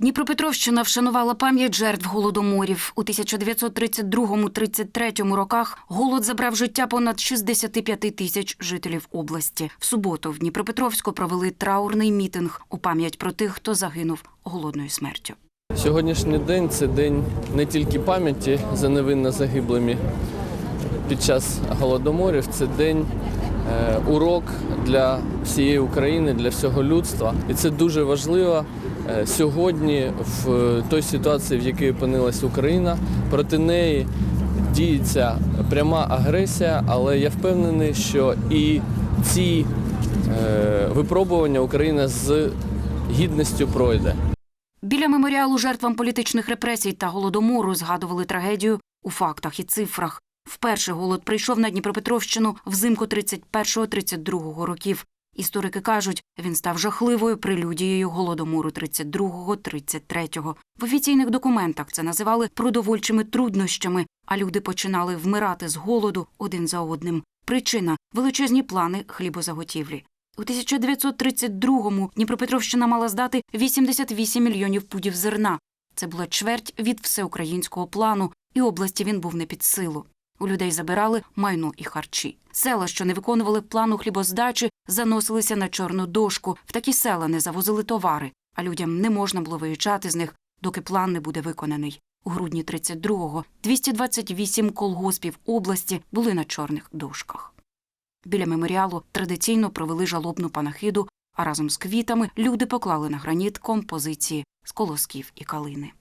Дніпропетровщина вшанувала пам'ять жертв голодоморів. У 1932-33 роках голод забрав життя понад 65 тисяч жителів області. В суботу в Дніпропетровську провели траурний мітинг у пам'ять про тих, хто загинув голодною смертю. Сьогоднішній день це день не тільки пам'яті за невинно загиблими під час голодоморів, це день е, урок для всієї України, для всього людства. І це дуже важливо е, сьогодні, в той ситуації, в якій опинилась Україна. Проти неї діється пряма агресія, але я впевнений, що і ці е, випробування Україна з гідністю пройде. Біля меморіалу жертвам політичних репресій та голодомору згадували трагедію у фактах і цифрах. Вперше голод прийшов на Дніпропетровщину взимку 31-32 років. Історики кажуть, він став жахливою прелюдією голодомору 32-33. В офіційних документах це називали продовольчими труднощами, а люди починали вмирати з голоду один за одним. Причина величезні плани хлібозаготівлі. У 1932-му Дніпропетровщина мала здати 88 мільйонів пудів зерна. Це була чверть від всеукраїнського плану, і області він був не під силу. У людей забирали майно і харчі. Села, що не виконували плану хлібоздачі, заносилися на чорну дошку. В такі села не завозили товари, а людям не можна було виїжджати з них, доки план не буде виконаний. У грудні 32-го 228 колгоспів області були на чорних дошках. Біля меморіалу традиційно провели жалобну панахиду, а разом з квітами люди поклали на граніт композиції з колосків і калини.